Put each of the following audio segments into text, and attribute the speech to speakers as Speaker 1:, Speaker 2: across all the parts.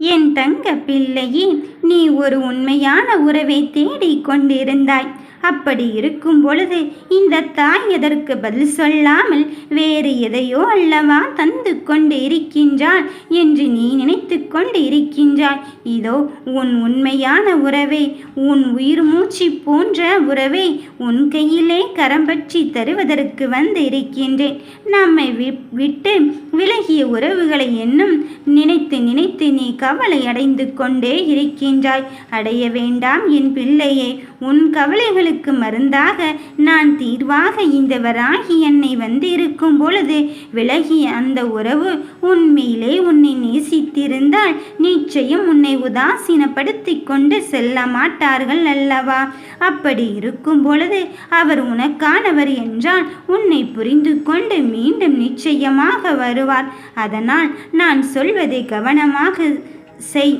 Speaker 1: என் தங்க பிள்ளையே நீ ஒரு உண்மையான உறவை தேடிக் கொண்டிருந்தாய். அப்படி இருக்கும் பொழுது இந்த தாய் எதற்கு பதில் சொல்லாமல் வேறு எதையோ அல்லவா தந்து கொண்டு இருக்கின்றாள் என்று நீ நினைத்து கொண்டு இருக்கின்றாய். இதோ உன் உண்மையான உறவை உன் உயிர் மூச்சு போன்ற உறவை உன் கையிலே கரம்பற்றி தருவதற்கு வந்து இருக்கின்றேன். நம்மை விட்டு விலகிய உறவுகளை என்னும் நினைத்து நினைத்து நீ கவலை அடைந்து கொண்டே இருக்கின்றாய். அடைய வேண்டாம் என் பிள்ளையே உன் கவலைகளுக்கு மருந்தாக நான் தீர்வாக இந்த வராகி என்னை வந்திருக்கும் பொழுது விலகிய அந்த உறவு உண்மையிலே உன்னை நேசித்திருந்தால் நிச்சயம் உன்னை உதாசீனப்படுத்தி கொண்டு செல்ல மாட்டார்கள் அல்லவா? அப்படி இருக்கும் பொழுது அவர் உனக்கானவர் என்றால் உன்னை புரிந்து கொண்டு மீண்டும் நிச்சயமாக வருவார். அதனால் நான் சொல்வதை கவனமாக செய்.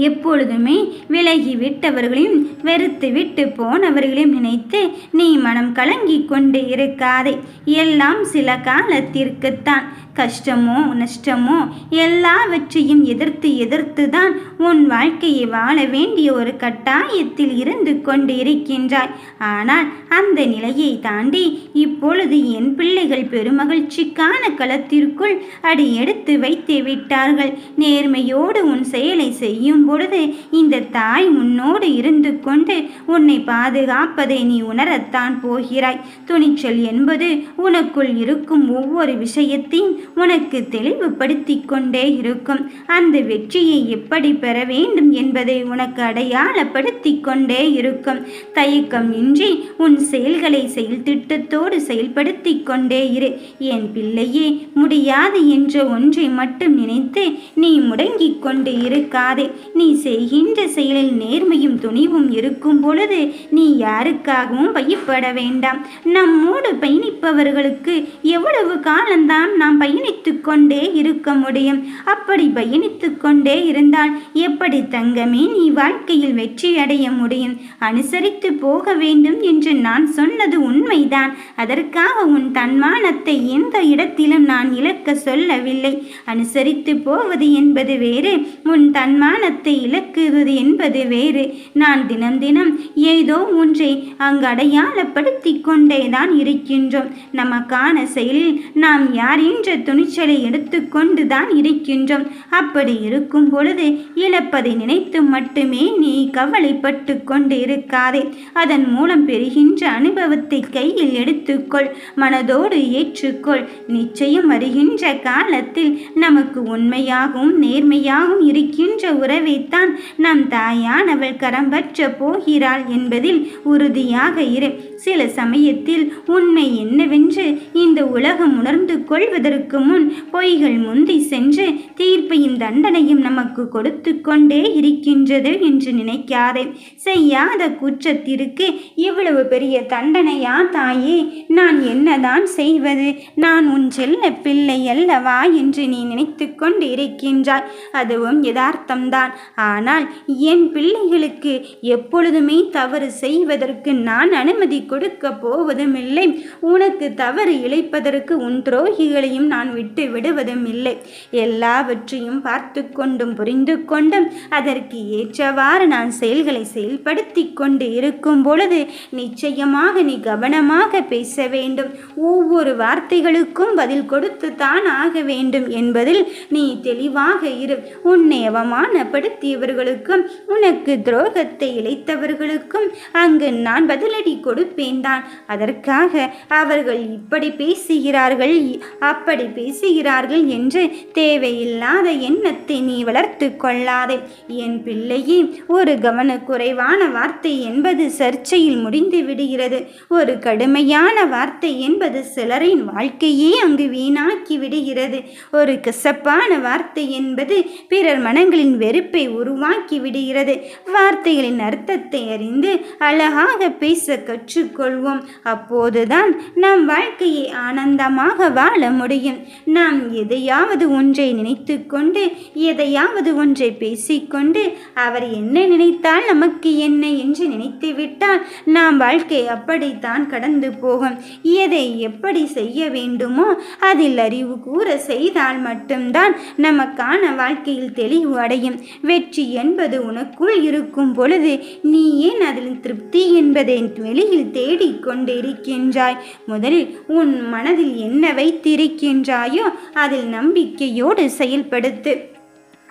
Speaker 1: எப்பொழுதுமே விலகி விட்டவர்களையும் வெறுத்து விட்டு போனவர்களையும் நினைத்து நீ மனம் கலங்கி கொண்டு இருக்காதே. எல்லாம் சில காலத்திற்குத்தான். கஷ்டமோ நஷ்டமோ எல்லாவற்றையும் எதிர்த்து எதிர்த்து தான் உன் வாழ்க்கையை வாழ வேண்டிய ஒரு கட்டாயத்தில் இருந்து கொண்டு இருக்கின்றாய் ஆனால் அந்த நிலையை தாண்டி இப்பொழுது என் பிள்ளைகள் பெருமகிழ்ச்சிக்கான களத்திற்குள் அடி எடுத்து வைத்து விட்டார்கள் நேர்மையோடு உன் செயலை செய்யும் பொழுது இந்த தாய் உன்னோடு இருந்து கொண்டு உன்னை பாதுகாப்பதை நீ உணரத்தான் போகிறாய். துணிச்சல் என்பது உனக்குள் இருக்கும் ஒவ்வொரு விஷயத்தையும் உனக்கு தெளிவுபடுத்தி கொண்டே இருக்கும். அந்த வெற்றியை எப்படி பெற வேண்டும் என்பதை உனக்கு அடையாளப்படுத்தி கொண்டே இருக்கும். தயக்கம் இன்றி உன் செயல்களை செயல் திட்டத்தோடு செயல்படுத்தி கொண்டே இரு. என் பிள்ளையே முடியாது என்ற ஒன்றை மட்டும் நினைத்து நீ முடங்கிக் கொண்டு இருக்காதே. நீ செய்கின்ற செயலில் நேர்மையும் துணிவும் இருக்கும் பொழுது நீ யாருக்காகவும் பயப்பட வேண்டாம். நம்மோடு பயணிப்பவர்களுக்கு எவ்வளவு காலம்தான் நாம் பயணித்து கொண்டே இருக்க முடியும்? அப்படி பயணித்து கொண்டே இருந்தால் எப்படி தங்கமே நீ வாழ்க்கையில் வெற்றி அடைய முடியும்? அனுசரித்து போக வேண்டும் என்று நான் சொன்னது உண்மைதான். அதற்காக உன் தன்மானத்தை எந்த இடத்திலும் நான் இழக்க சொல்லவில்லை. அனுசரித்து போவது என்பது வேறு. உன் தன்மானத்தை இழக்குவது என்பது வேறு. நான் தினம் தினம் ஏதோ ஒன்றை அங்கு அடையாளப்படுத்தி கொண்டேதான் இருக்கின்றோம். நமக்கான செயலில் நாம் யார் என்ற துணிச்சலை எடுத்துக்கொண்டு தான் இருக்கின்றோம். அப்படி இருக்கும் பொழுது இழப்பதை நினைத்து மட்டுமே நீ கவலைப்பட்டு கொண்டு இருக்காதே அதன் மூலம் பெறுகின்ற அனுபவத்தை கையில் எடுத்துக்கொள். மனதோடு ஏற்றுக்கொள். நிச்சயம் வருகின்ற காலத்தில் நமக்கு உண்மையாகவும் நேர்மையாகவும் இருக்கின்ற உறவை உறவைத்தான் நம் தாயானவள் கரம்பற்ற போகிறாள் என்பதில் உறுதியாக இரு. சில சமயத்தில் உண்மை என்னவென்று இந்த உலகம் உணர்ந்து கொள்வதற்கு முன் பொய்கள் முந்தி சென்று தீர்ப்பையும் தண்டனையும் நமக்கு கொடுத்து கொண்டே இருக்கின்றது என்று நினைக்காதே. செய்யாத குற்றத்திற்கு இவ்வளவு பெரிய தண்டனையா தாயே? நான் என்னதான் செய்வது? நான் உன் செல்ல பிள்ளை அல்லவா என்று நீ நினைத்து கொண்டு இருக்கின்றாய். அதுவும் யதார்த்தம்தான். ஆனால் என் பிள்ளைகளுக்கு எப்பொழுதுமே தவறு செய்வதற்கு நான் அனுமதி கொடுக்க போவதும் இல்லை உனக்கு தவறு இழைப்பதற்கு உன் துரோகிகளையும் நான் விட்டு விடுவதும் இல்லை எல்லாவற்றையும் பார்த்து கொண்டும் புரிந்து கொண்டும் அதற்கு ஏற்றவாறு நான் செயல்களை செயல்படுத்தி கொண்டு இருக்கும் பொழுது நிச்சயமாக நீ கவனமாக பேச வேண்டும். ஒவ்வொரு வார்த்தைகளுக்கும் பதில் கொடுத்து தான் ஆக வேண்டும் என்பதில் நீ தெளிவாக இரு. உன்னை அவமானப்படுத்தியவர்களுக்கும் உனக்கு துரோகத்தை இழைத்தவர்களுக்கும் அங்கு நான் பதிலடி கொடுப்பேன் தான். அதற்காக அவர்கள் இப்படி பேசுகிறார்கள் அப்படி பேசுகிறார்கள் என்று தேவையில்லாத எண்ணத்தை நீ வளர்த்து கொள்ளாதே. என் பிள்ளையே ஒரு கவனக்குறைவான வார்த்தை என்பது சர்ச்சையில் முடிந்து விடுகிறது. ஒரு கடுமையான வார்த்தை என்பது சிலரின் வாழ்க்கையே அங்கு வீணாக்கி விடுகிறது. ஒரு கசப்பான வார்த்தை என்பது பிறர் மனங்களின் வெறுப்பு வெறுப்பை உருவாக்கி விடுகிறது. வார்த்தைகளின் அர்த்தத்தை அறிந்து அழகாக பேச கற்றுக்கொள்வோம். அப்போதுதான் நம் வாழ்க்கையை ஆனந்தமாக வாழ முடியும். நாம் எதையாவது ஒன்றை நினைத்து கொண்டு எதையாவது ஒன்றை பேசிக்கொண்டு அவர் என்ன நினைத்தால் நமக்கு என்ன என்று நினைத்து விட்டால் நாம் வாழ்க்கை அப்படித்தான் கடந்து போகும். எதை எப்படி செய்ய வேண்டுமோ அதில் அறிவு கூற செய்தால் மட்டும்தான் நமக்கான வாழ்க்கையில் தெளிவு அடையும். வெற்றி என்பது உனக்குள் இருக்கும் பொழுது நீ ஏன் அதில் திருப்தி என்பதை வெளியில் தேடிக்கொண்டிருக்கின்றாய் முதலில் உன் மனதில் என்ன வைத்திருக்கின்றாயோ அதில் நம்பிக்கையோடு செயல்படுத்து.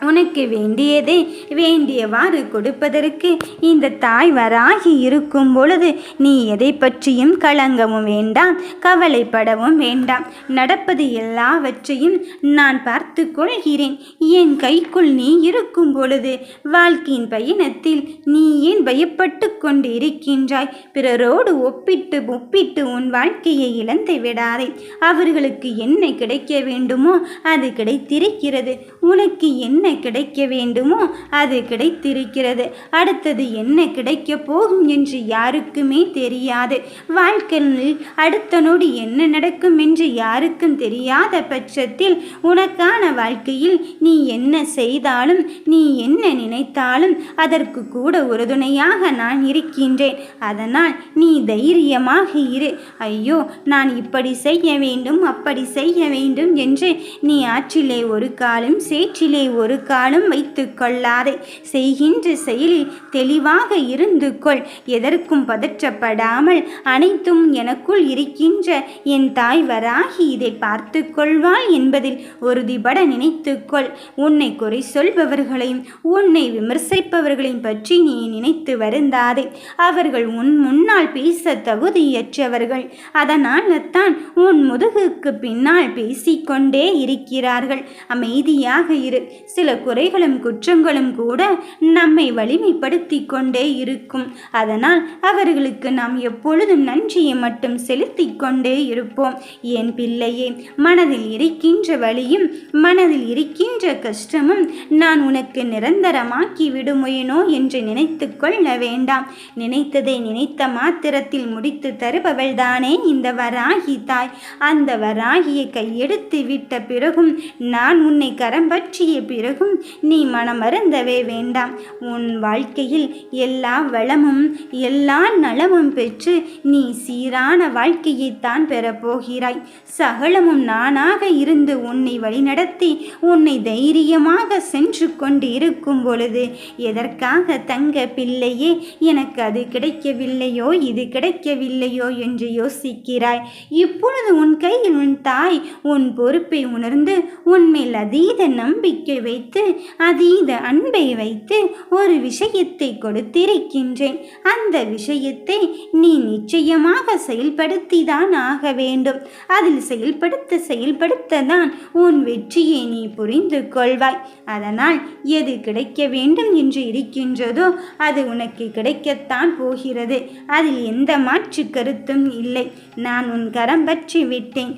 Speaker 1: உனக்கு வேண்டியதை வேண்டியவாறு கொடுப்பதற்கு இந்த தாய் வராகி இருக்கும் பொழுது நீ எதை பற்றியும் கலங்கவும் வேண்டாம் கவலைப்படவும் வேண்டாம். நடப்பது எல்லாவற்றையும் நான் பார்த்து கொள்கிறேன். என் கைக்குள் நீ இருக்கும் பொழுது வாழ்க்கையின் பயணத்தில் நீ ஏன் பயப்பட்டு கொண்டு இருக்கின்றாய் பிறரோடு ஒப்பிட்டு ஒப்பிட்டு உன் வாழ்க்கையை இழந்து விடாதே. அவர்களுக்கு என்ன கிடைக்க வேண்டுமோ அது கிடைத்திருக்கிறது. உனக்கு என்ன கிடைக்க வேண்டுமோ அது கிடைத்திருக்கிறது. அடுத்தது என்ன கிடைக்க போகும் என்று யாருக்குமே தெரியாது. வாழ்க்கையில் அடுத்த நொடி என்ன நடக்கும் என்று யாருக்கும் தெரியாத பட்சத்தில் உனக்கான வாழ்க்கையில் நீ என்ன செய்தாலும் நீ என்ன நினைத்தாலும் அதற்கு கூட உறுதுணையாக நான் இருக்கின்றேன். அதனால் நீ தைரியமாக இரு. ஐயோ நான் இப்படி செய்ய வேண்டும் அப்படி செய்ய வேண்டும் என்று நீ ஆற்றிலே ஒரு காலம் சேற்றிலே ஒரு காலம் வைத்து கொள்ளாதே. செய்கின்ற செயலில் தெளிவாக இருந்து கொள். எதற்கும் பதற்றப்படாமல் அனைத்தும் எனக்குள் இருக்கின்ற என் தாய் வராகி இதை பார்த்து கொள்வாள் என்பதில் உறுதிபட நினைத்துக்கொள் உன்னை குறை சொல்பவர்களையும் உன்னை விமர்சிப்பவர்களையும் பற்றி நீ நினைத்து வருந்தாதே. அவர்கள் உன் முன்னால் பேச தகுதியற்றவர்கள். அதனால்தான் உன் முதுகுக்கு பின்னால் பேசிக்கொண்டே இருக்கிறார்கள். அமைதியாக இரு. சில குறைகளும் குற்றங்களும் கூட நம்மை வலிமைப்படுத்தி கொண்டே இருக்கும். அதனால் அவர்களுக்கு நாம் எப்பொழுதும் நன்றியை மட்டும் செலுத்தி கொண்டே இருப்போம். என் பிள்ளையே மனதில் இருக்கின்ற வழியும் மனதில் இருக்கின்ற கஷ்டமும் நான் உனக்கு நிரந்தரமாக்கி விடுமுயனோ என்று நினைத்து கொள்ள வேண்டாம். நினைத்ததை நினைத்த மாத்திரத்தில் முடித்து தருபவள் தானே இந்த வராகி தாய். அந்த வராகியை கையெடுத்து விட்ட பிறகும் நான் உன்னை கரம் பற்றிய பிறகும் நீ மனமருந்தவே வேண்டாம். உன் வாழ்க்கையில் எல்லா வளமும் எல்லா நலமும் பெற்று நீ சீரான வாழ்க்கையைத்தான் பெறப்போகிறாய் சகலமும் நானாக இருந்து உன்னை வழிநடத்தி உன்னை தைரியமாக சென்று கொண்டு இருக்கும் பொழுது எதற்காக தங்க பிள்ளையே எனக்கு அது கிடைக்கவில்லையோ இது கிடைக்கவில்லையோ என்று யோசிக்கிறாய். இப்பொழுது உன் கையில் உன் தாய் உன் பொறுப்பை உணர்ந்து உன்மேல் அதீத நம்பிக்கை வைத்து அதீத அன்பை வைத்து ஒரு விஷயத்தை கொடுத்திருக்கின்றேன். அந்த விஷயத்தை நீ நிச்சயமாக செயல்படுத்திதான் ஆக வேண்டும். அதில் செயல்படுத்த செயல்படுத்த தான் உன் வெற்றியை நீ புரிந்து கொள்வாய். அதனால் எது கிடைக்க வேண்டும் என்று இருக்கின்றதோ அது உனக்கு கிடைக்கத்தான் போகிறது. அதில் எந்த மாற்று கருத்தும் இல்லை. நான் உன் கரம் பற்றி விட்டேன்.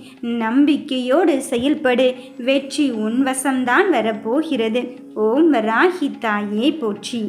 Speaker 1: நம்பிக்கையோடு செயல்படு. வெற்றி உன் வசம்தான் வரப்போகிறது. இருக்கிறது ஓம் வராஹி தாயே போற்றி.